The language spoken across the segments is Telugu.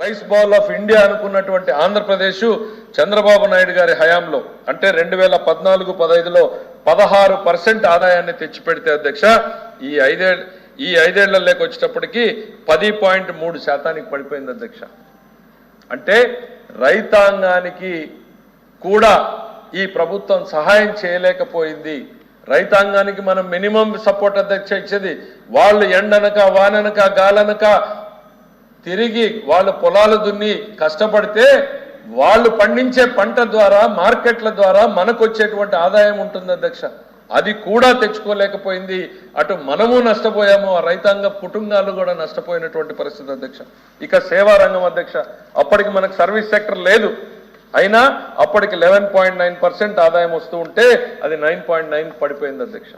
రైస్ బౌల్ ఆఫ్ ఇండియా అనుకున్నటువంటి ఆంధ్రప్రదేశ్ చంద్రబాబు నాయుడు గారి హయాంలో అంటే రెండు వేల పద్నాలుగు పదహైదులో పదహారు పర్సెంట్ ఆదాయాన్ని తెచ్చిపెడితే అధ్యక్ష ఈ ఐదే ఈ ఐదేళ్ళలోకి వచ్చేటప్పటికి పది పాయింట్ మూడు శాతానికి పడిపోయింది అధ్యక్ష. అంటే రైతాంగానికి కూడా ఈ ప్రభుత్వం సహాయం చేయలేకపోయింది. రైతాంగానికి మనం మినిమం సపోర్ట్ అధ్యక్ష ఇచ్చేది వాళ్ళు ఎండనక వాననక గాలనక తిరిగి వాళ్ళు పొలాలు దున్ని కష్టపడితే వాళ్ళు పండించే పంట ద్వారా మార్కెట్ల ద్వారా మనకు వచ్చేటువంటి ఆదాయం ఉంటుంది అధ్యక్ష. అది కూడా తెచ్చుకోలేకపోయింది. అటు మనము నష్టపోయాము ఆ రైతాంగ కుటుంబాలు కూడా నష్టపోయినటువంటి పరిస్థితి అధ్యక్ష. ఇక సేవా రంగం అధ్యక్ష అప్పటికి మనకు సర్వీస్ సెక్టర్ లేదు. అయినా అప్పటికి లెవెన్ పాయింట్ నైన్ పర్సెంట్ ఆదాయం వస్తూ ఉంటే అది నైన్ పాయింట్ నైన్ పడిపోయింది అధ్యక్ష.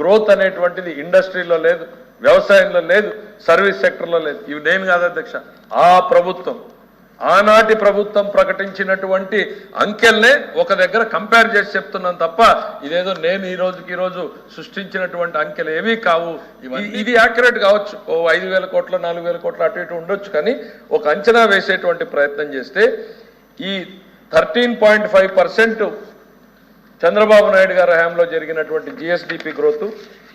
గ్రోత్ అనేటువంటిది ఇండస్ట్రీలో లేదు వ్యవసాయంలో లేదు. సర్వీస్ సెక్టర్లో లేదు. ఇవి నేను కాదు అధ్యక్ష. ఆ ప్రభుత్వం ఆనాటి ప్రభుత్వం ప్రకటించినటువంటి అంకెల్నే ఒక దగ్గర కంపేర్ చేసి చెప్తున్నాను తప్ప ఇదేదో నేను ఈ రోజుకి ఈ రోజు సృష్టించినటువంటి అంకెలు ఏమీ కావు. ఇది యాక్యురేట్ కావచ్చు. ఓ ఐదు వేల కోట్ల నాలుగు వేల కోట్ల అటు ఇటు ఉండొచ్చు కానీ ఒక అంచనా వేసేటువంటి ప్రయత్నం చేస్తే ఈ thirteen point five percent Chandrababu Naidu గారి హయాంలో జరిగినటువంటి జిఎస్డిపి గ్రోత్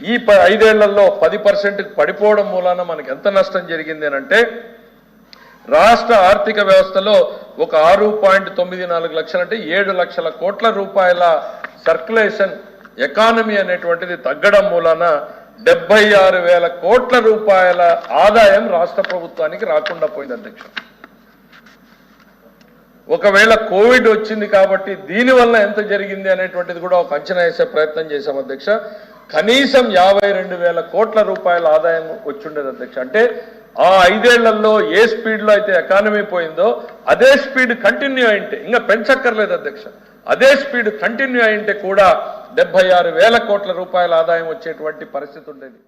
ఈ ప- ఐదేళ్ళలో పది పర్సెంట్ పడిపోవడం మూలాన మనకి ఎంత నష్టం జరిగింది అంటే రాష్ట్ర ఆర్థిక వ్యవస్థలో ఒక ఆరు పాయింట్ తొమ్మిది నాలుగు లక్షలు అంటే ఏడు లక్షల కోట్ల రూపాయల సర్క్యులేషన్ ఎకానమీ అనేటువంటిది తగ్గడం మూలాన డెబ్బై ఆరు వేల కోట్ల రూపాయల ఆదాయం రాష్ట్ర ప్రభుత్వానికి రాకుండా పోయింది అధ్యక్షుడు ఒకవేళ కోవిడ్ వచ్చింది కాబట్టి దీని వల్ల ఎంత జరిగింది అనేటువంటిది కూడా ఒక అంచనా వేసే ప్రయత్నం చేశాం అధ్యక్ష. కనీసం యాభై రెండు వేల కోట్ల రూపాయల ఆదాయం వచ్చిండేది అధ్యక్ష. అంటే ఆ ఐదేళ్ళలో ఏ స్పీడ్లో అయితే ఎకానమీ పోయిందో అదే స్పీడ్ కంటిన్యూ అయింటే ఇంకా పెంచక్కర్లేదు అధ్యక్ష. అదే స్పీడ్ కంటిన్యూ అయింటే కూడా డెబ్బై ఆరు వేల కోట్ల రూపాయల ఆదాయం వచ్చేటువంటి పరిస్థితి ఉండేది.